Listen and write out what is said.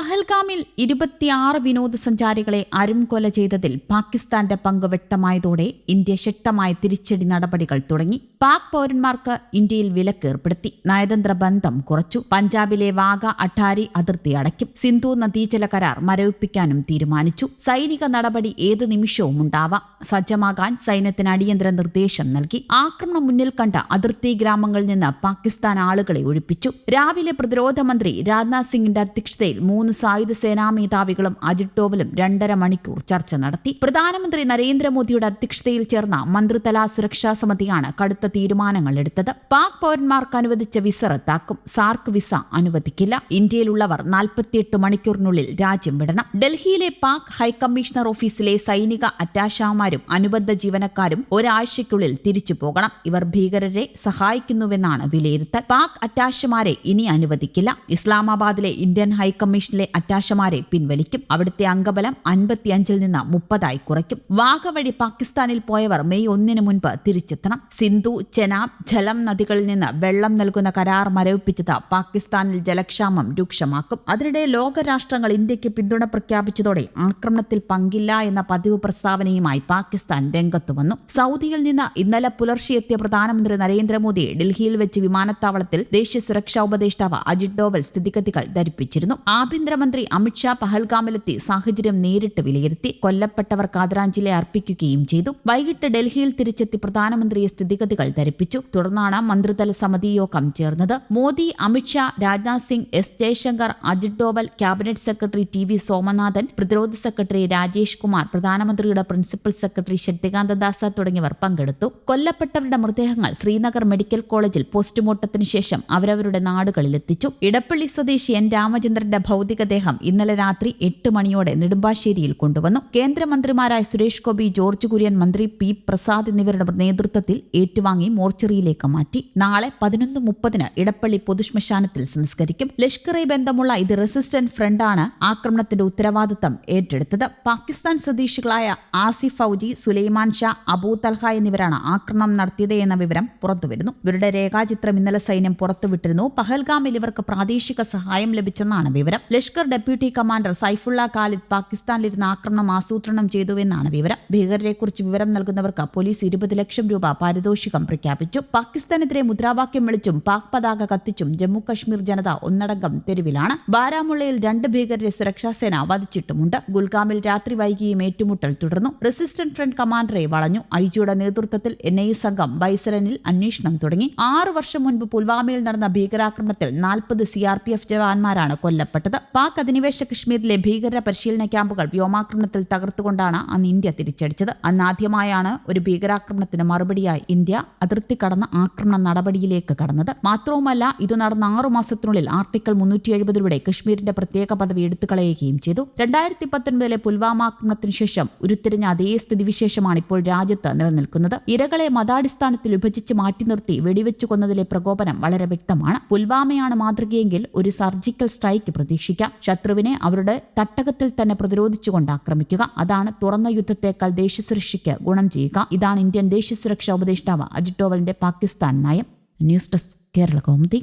പഹൽഗാമിൽ ഇരുപത്തിയാറ് വിനോദസഞ്ചാരികളെ അരുംകൊല ചെയ്തതിൽ പാകിസ്ഥാന്റെ പങ്ക് വ്യക്തമായതോടെ ഇന്ത്യ ശക്തമായ തിരിച്ചടി നടപടികൾ തുടങ്ങി. പാക് പൗരന്മാർക്ക് ഇന്ത്യയിൽ വിലക്ക് ഏർപ്പെടുത്തി. നയതന്ത്ര ബന്ധം കുറച്ചു. പഞ്ചാബിലെ വാഗ അട്ടാരി അതിർത്തി അടയ്ക്കും. സിന്ധു നദീജല കരാർ മരവിപ്പിക്കാനും തീരുമാനിച്ചു. സൈനിക നടപടി ഏത് നിമിഷവും ഉണ്ടാവാം. സജ്ജമാകാൻ സൈന്യത്തിന് അടിയന്തര നിർദ്ദേശം നൽകി. ആക്രമണം മുന്നിൽ കണ്ട അതിർത്തി ഗ്രാമങ്ങളിൽ നിന്ന് പാകിസ്ഥാൻ ആളുകളെ ഒഴിപ്പിച്ചു. രാവിലെ പ്രതിരോധ മന്ത്രി രാജ്നാഥ് സിംഗിന്റെ അധ്യക്ഷതയിൽ മൂന്ന് സായുധ സേനാ മേധാവികളും അജിത് ഡോവലും രണ്ടര മണിക്കൂർ ചർച്ച നടത്തി. പ്രധാനമന്ത്രി നരേന്ദ്രമോദിയുടെ അധ്യക്ഷതയിൽ ചേർന്ന മന്ത്രിതല സുരക്ഷാ സമിതിയാണ് കടുത്ത തീരുമാനങ്ങൾ എടുത്തത്. പാക് പൗരന്മാർക്ക് അനുവദിച്ച വിസ റദ്ദാക്കും. സാർക്ക് വിസ അനുവദിക്കില്ല. ഇന്ത്യയിലുള്ളവർ നാൽപ്പത്തിയെട്ട് മണിക്കൂറിനുള്ളിൽ രാജ്യം വിടണം. ഡൽഹിയിലെ പാക് ഹൈക്കമ്മീഷണർ ഓഫീസിലെ സൈനിക അറ്റാഷാമാരും അനുബന്ധ ജീവനക്കാരും ഒരാഴ്ചയ്ക്കുള്ളിൽ തിരിച്ചു പോകണം. ഇവർ ഭീകരരെ സഹായിക്കുന്നുവെന്നാണ് വിലയിരുത്തൽ. പാക് അറ്റാഷമാരെ ഇനി അനുവദിക്കില്ല. ഇസ്ലാമാബാദിലെ ഇന്ത്യൻ ഹൈക്കമ്മീഷനിലെ അറ്റാഷമാരെ പിൻവലിക്കും. അവിടുത്തെ അംഗബലം അൻപത്തിയഞ്ചിൽ നിന്ന് മുപ്പതായി കുറയ്ക്കും. വാഗ വഴി പാകിസ്ഥാനിൽ പോയവർ മെയ് ഒന്നിന് മുൻപ് തിരിച്ചെത്തണം. സിന്ധു ചെനാബ് ജലം നദികളിൽ നിന്ന് വെള്ളം നൽകുന്ന കരാർ മരവിപ്പിച്ചത് പാകിസ്ഥാനിൽ ജലക്ഷാമം രൂക്ഷമാക്കും. അതിനിടെ ലോകരാഷ്ട്രങ്ങൾ ഇന്ത്യയ്ക്ക് പിന്തുണ പ്രഖ്യാപിച്ചതോടെ ആക്രമണത്തിൽ പങ്കില്ല എന്ന പതിവ് പ്രസ്താവനയുമായി പാകിസ്ഥാൻ രംഗത്തു വന്നു. സൗദിയിൽ നിന്ന് ഇന്നലെ പുലർച്ചെത്തിയ പ്രധാനമന്ത്രി നരേന്ദ്രമോദി ഡൽഹിയിൽ വെച്ച് വിമാനത്താവളത്തിൽ ദേശീയ സുരക്ഷാ ഉപദേഷ്ടാവ് അജിത് ഡോവൽ സ്ഥിതിഗതികൾ ധരിപ്പിച്ചിരുന്നു. ആഭ്യന്തരമന്ത്രി അമിത്ഷാ പഹൽഗാമിലെത്തി സാഹചര്യം നേരിട്ട് വിലയിരുത്തി കൊല്ലപ്പെട്ടവർക്ക് ആദരാഞ്ജലി അർപ്പിക്കുകയും ചെയ്തു. വൈകിട്ട് ഡൽഹിയിൽ തിരിച്ചെത്തി പ്രധാനമന്ത്രിയെ സ്ഥിതിഗതികൾ ധരിപ്പിച്ചു. തുടർന്നാണ് മന്ത്രിതല സമിതി യോഗം ചേർന്നത്. Modi Amit Shah Rajnath Singh S Jaishankar Ajit Doval cabinet secretary T V Somanathan പ്രതിരോധ സെക്രട്ടറി രാജേഷ് കുമാർ പ്രധാനമന്ത്രിയുടെ പ്രിൻസിപ്പൽ സെക്രട്ടറി ശക്തികാന്ത ദാസ തുടങ്ങിയവർ പങ്കെടുത്തു. കൊല്ലപ്പെട്ടവരുടെ മൃതദേഹങ്ങൾ ശ്രീനഗർ മെഡിക്കൽ കോളേജിൽ പോസ്റ്റ്മോർട്ടത്തിന് ശേഷം അവരവരുടെ നാടുകളിലെത്തിച്ചു. ഇടപ്പള്ളി സ്വദേശി എൻ രാമചന്ദ്രന്റെ ഭൗതികദേഹം ഇന്നലെ രാത്രി എട്ട് മണിയോടെ നെടുമ്പാശ്ശേരിയിൽ കൊണ്ടുവന്നു. കേന്ദ്രമന്ത്രിമാരായ സുരേഷ് ഗോപി ജോർജ് കുര്യൻ മന്ത്രി പി പ്രസാദ് എന്നിവരുടെ നേതൃത്വത്തിൽ ഏറ്റുവാങ്ങി മോർച്ചറിയിലേക്ക് മാറ്റി. നാളെ പതിനൊന്ന് മുപ്പതിന് ഇടപ്പള്ളി പൊതുശ്മശാനത്തിൽ സംസ്കരിക്കും. ലഷ്കർ ഇ ബന്ധമുള്ള ഇത് റെസിസ്റ്റന്റ് ഫ്രണ്ടാണ് ആക്രമണത്തിന്റെ ഉത്തരവാദിത്തം ഏറ്റെടുത്തത്. പാകിസ്ഥാൻ സ്വദേശികളായ ആസിഫ് ഫൌജി സുലൈമാൻ ഷാ അബൂ തൽഹ എന്നിവരാണ് ആക്രമണം നടത്തിയത് എന്ന വിവരം പുറത്തുവരുന്നു. ഇവരുടെ രേഖാചിത്രം ഇന്നലെ സൈന്യം പുറത്തുവിട്ടിരുന്നു. പഹൽഗാമിൽ ഇവർക്ക് പ്രാദേശിക സഹായം ലഭിച്ചെന്നാണ് വിവരം. ലഷ്കർ ഡെപ്യൂട്ടി കമാൻഡർ സൈഫുള്ള ഖാലിദ് പാകിസ്ഥാനിലിരുന്ന് ആക്രമണം ആസൂത്രണം ചെയ്തുവെന്നാണ് വിവരം. ഭീകരരെക്കുറിച്ച് വിവരം നൽകുന്നവർക്ക് പോലീസ് ഇരുപത് ലക്ഷം രൂപ പാരിതോഷികം പ്രഖ്യാപിച്ചു. പാകിസ്ഥാനെതിരെ മുദ്രാവാക്യം വിളിച്ചും പാക് പതാക കത്തിച്ചും ജമ്മു കശ്മീർ ജനത ഒന്നടങ്കം തെരുവിലാണ്. ബാരാമുള്ളയിൽ രണ്ട് ഭീകരരെ സുരക്ഷാസേന വധിച്ചിട്ടുമുണ്ട്. ഗുൽഗാമിൽ രാത്രി വൈകിയും ഏറ്റുമുട്ടൽ തുടർന്നു. റെസിസ്റ്റന്റ് ഫ്രണ്ട് കമാൻഡറെ വളഞ്ഞു. ഐജിയുടെ നേതൃത്വത്തിൽ എൻ ഐ സംഘം ബൈസരനിൽ അന്വേഷണം തുടങ്ങി. ആറു വർഷം മുൻപ് പുൽവാമയിൽ നടന്ന ഭീകരാക്രമണത്തിൽ നാൽപ്പത് സി ആർ പി എഫ് ജവാന്മാരാണ് കൊല്ലപ്പെട്ടത്. പാക് അധിനിവേശ കശ്മീരിലെ ഭീകര പരിശീലന ക്യാമ്പുകൾ വ്യോമാക്രമണത്തിൽ തകർത്തുകൊണ്ടാണ് അന്ന് ഇന്ത്യ തിരിച്ചടിച്ചത്. അന്നാദ്യമായാണ് ഒരു ഭീകരാക്രമണത്തിന് മറുപടിയായി ഇന്ത്യ അതിർത്തി കടന്ന ആക്രമണ നടപടിയിലേക്ക് കടന്നത്. മാത്രവുമല്ല ഇത് നടന്ന ആറു മാസത്തിനുള്ളിൽ ആർട്ടിക്കിൾ മുന്നൂറ്റി എഴുപതിലൂടെ കശ്മീരിന്റെ പ്രത്യേക പദവി എടുത്തുകളയുകയും ചെയ്തു. രണ്ടായിരത്തി പത്തൊൻപതിലെ പുൽവാമ ആക്രമണത്തിന് ശേഷം ഉരുത്തിരിഞ്ഞ അതേ സ്ഥിതിവിശേഷമാണ് ഇപ്പോൾ രാജ്യത്ത് നിലനിൽക്കുന്നത്. ഇരകളെ മതാടിസ്ഥാനത്തിൽ വിഭജിച്ച് മാറ്റി നിർത്തി വെടിവെച്ചു കൊന്നതിലെ പ്രകോപനം വളരെ വ്യക്തമാണ്. പുൽവാമയാണ് മാതൃകയെങ്കിൽ ഒരു സർജിക്കൽ സ്ട്രൈക്ക് പ്രതീക്ഷിക്കാം. ശത്രുവിനെ അവരുടെ തട്ടകത്തിൽ തന്നെ പ്രതിരോധിച്ചുകൊണ്ട് ആക്രമിക്കുക. അതാണ് തുറന്ന യുദ്ധത്തേക്കാൾ ദേശീയസുരക്ഷയ്ക്ക് ഗുണം ചെയ്യുക. ഇതാണ് ഇന്ത്യൻ ദേശീയ സുരക്ഷാ ഉപദേഷ്ടാവ് അജിത് ഡോവലിന്റെ പാകിസ്ഥാൻ നയം. News desk Kerala Kaumudi.